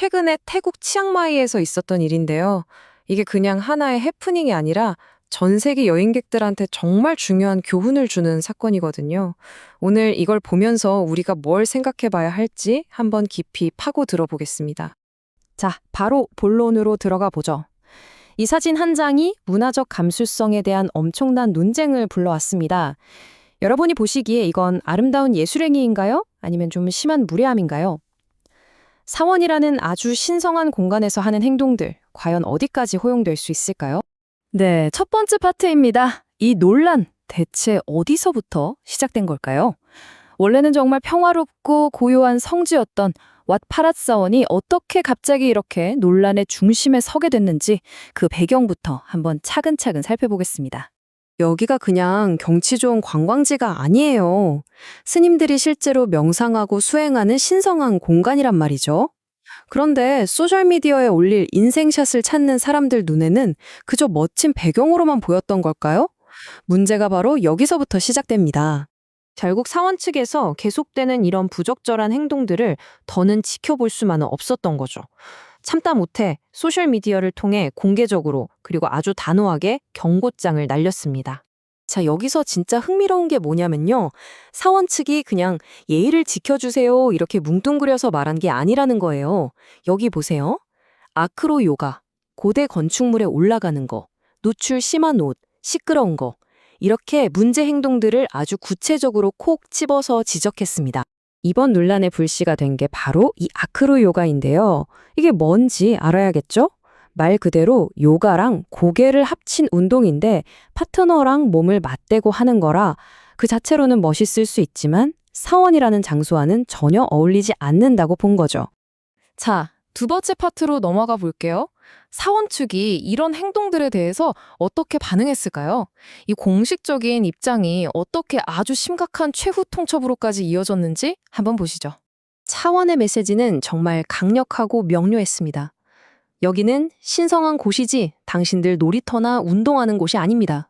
최근에 태국 치앙마이에서 있었던 일인데요. 이게 그냥 하나의 해프닝이 아니라 전 세계 여행객들한테 정말 중요한 교훈을 주는 사건이거든요. 오늘 이걸 보면서 우리가 뭘 생각해 봐야 할지 한번 깊이 파고 들어보겠습니다. 자, 바로 본론으로 들어가 보죠. 이 사진 한 장이 문화적 감수성에 대한 엄청난 논쟁을 불러왔습니다. 여러분이 보시기에 이건 아름다운 예술행위인가요? 아니면 좀 심한 무례함인가요? 사원이라는 아주 신성한 공간에서 하는 행동들, 과연 어디까지 허용될 수 있을까요? 네, 첫 번째 파트입니다. 이 논란, 대체 어디서부터 시작된 걸까요? 원래는 정말 평화롭고 고요한 성지였던 왓 파랏 사원이 어떻게 갑자기 이렇게 논란의 중심에 서게 됐는지 그 배경부터 한번 차근차근 살펴보겠습니다. 여기가 그냥 경치 좋은 관광지가 아니에요. 스님들이 실제로 명상하고 수행하는 신성한 공간이란 말이죠. 그런데 소셜미디어에 올릴 인생샷을 찾는 사람들 눈에는 그저 멋진 배경으로만 보였던 걸까요? 문제가 바로 여기서부터 시작됩니다. 결국 사원 측에서 계속되는 이런 부적절한 행동들을 더는 지켜볼 수만은 없었던 거죠. 참다 못해 소셜미디어를 통해 공개적으로 그리고 아주 단호하게 경고장을 날렸습니다. 자, 여기서 진짜 흥미로운 게 뭐냐면요. 사원 측이 그냥 예의를 지켜주세요 이렇게 뭉뚱그려서 말한 게 아니라는 거예요. 여기 보세요. 아크로 요가, 고대 건축물에 올라가는 거, 노출 심한 옷, 시끄러운 거, 이렇게 문제 행동들을 아주 구체적으로 콕 집어서 지적했습니다. 이번 논란의 불씨가 된 게 바로 이 아크로 요가인데요. 이게 뭔지 알아야겠죠? 말 그대로 요가랑 고개를 합친 운동인데 파트너랑 몸을 맞대고 하는 거라 그 자체로는 멋있을 수 있지만 사원이라는 장소와는 전혀 어울리지 않는다고 본 거죠. 자, 두 번째 파트로 넘어가 볼게요. 사원 측이 이런 행동들에 대해서 어떻게 반응했을까요? 이 공식적인 입장이 어떻게 아주 심각한 최후 통첩으로까지 이어졌는지 한번 보시죠. 차원의 메시지는 정말 강력하고 명료했습니다. 여기는 신성한 곳이지 당신들 놀이터나 운동하는 곳이 아닙니다.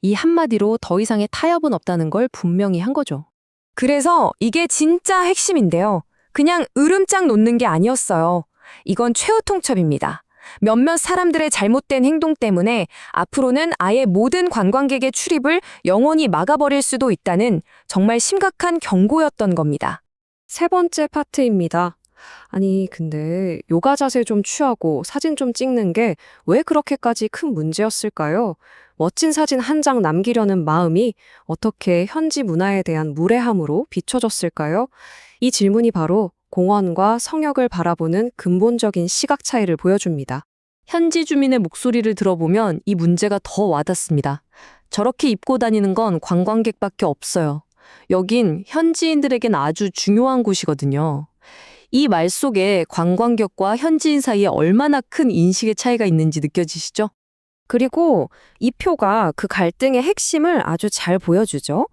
이 한마디로 더 이상의 타협은 없다는 걸 분명히 한 거죠. 그래서 이게 진짜 핵심인데요. 그냥 으름장 놓는 게 아니었어요. 이건 최후 통첩입니다. 몇몇 사람들의 잘못된 행동 때문에 앞으로는 아예 모든 관광객의 출입을 영원히 막아버릴 수도 있다는 정말 심각한 경고였던 겁니다. 세 번째 파트입니다. 아니, 근데 요가 자세 좀 취하고 사진 좀 찍는 게 왜 그렇게까지 큰 문제였을까요? 멋진 사진 한 장 남기려는 마음이 어떻게 현지 문화에 대한 무례함으로 비춰졌을까요? 이 질문이 바로 공원과 성역을 바라보는 근본적인 시각 차이를 보여줍니다. 현지 주민의 목소리를 들어보면 이 문제가 더 와닿습니다. 저렇게 입고 다니는 건 관광객밖에 없어요. 여긴 현지인들에겐 아주 중요한 곳이거든요. 이 말 속에 관광객과 현지인 사이에 얼마나 큰 인식의 차이가 있는지 느껴지시죠? 그리고 이 표가 그 갈등의 핵심을 아주 잘 보여주죠.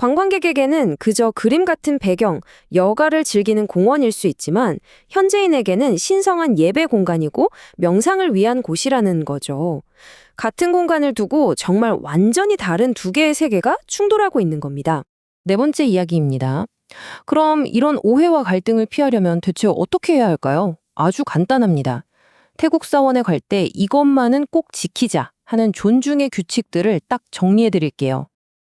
관광객에게는 그저 그림 같은 배경, 여가를 즐기는 공원일 수 있지만 현지인에게는 신성한 예배 공간이고 명상을 위한 곳이라는 거죠. 같은 공간을 두고 정말 완전히 다른 두 개의 세계가 충돌하고 있는 겁니다. 네 번째 이야기입니다. 그럼 이런 오해와 갈등을 피하려면 대체 어떻게 해야 할까요? 아주 간단합니다. 태국 사원에 갈 때 이것만은 꼭 지키자 하는 존중의 규칙들을 딱 정리해 드릴게요.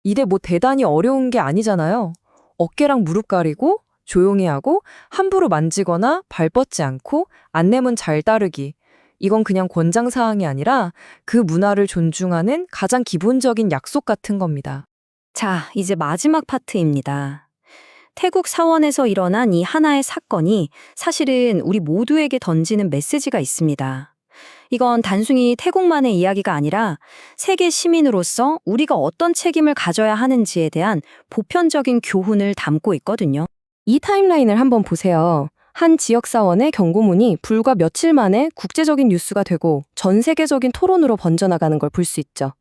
이게 뭐 대단히 어려운 게 아니잖아요. 어깨랑 무릎 가리고 조용히 하고 함부로 만지거나 발 뻗지 않고 안내문 잘 따르기. 이건 그냥 권장 사항이 아니라 그 문화를 존중하는 가장 기본적인 약속 같은 겁니다. 자, 이제 마지막 파트입니다. 태국 사원에서 일어난 이 하나의 사건이 사실은 우리 모두에게 던지는 메시지가 있습니다. 이건 단순히 태국만의 이야기가 아니라 세계 시민으로서 우리가 어떤 책임을 가져야 하는지에 대한 보편적인 교훈을 담고 있거든요. 이 타임라인을 한번 보세요. 한 지역사원의 경고문이 불과 며칠 만에 국제적인 뉴스가 되고 전 세계적인 토론으로 번져나가는 걸 볼 수 있죠.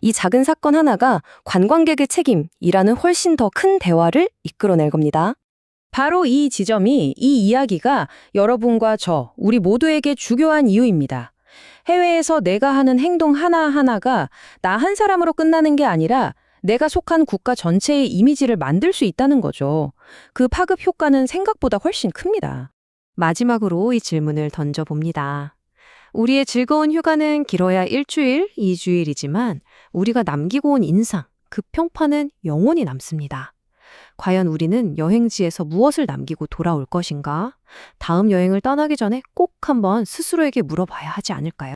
이 작은 사건 하나가 관광객의 책임이라는 훨씬 더 큰 대화를 이끌어낼 겁니다. 바로 이 지점이 이 이야기가 여러분과 저, 우리 모두에게 중요한 이유입니다. 해외에서 내가 하는 행동 하나하나가 나 한 사람으로 끝나는 게 아니라 내가 속한 국가 전체의 이미지를 만들 수 있다는 거죠. 그 파급 효과는 생각보다 훨씬 큽니다. 마지막으로 이 질문을 던져봅니다. 우리의 즐거운 휴가는 길어야 일주일, 이주일이지만 우리가 남기고 온 인상, 그 평판은 영원히 남습니다. 과연 우리는 여행지에서 무엇을 남기고 돌아올 것인가? 다음 여행을 떠나기 전에 꼭 한번 스스로에게 물어봐야 하지 않을까요?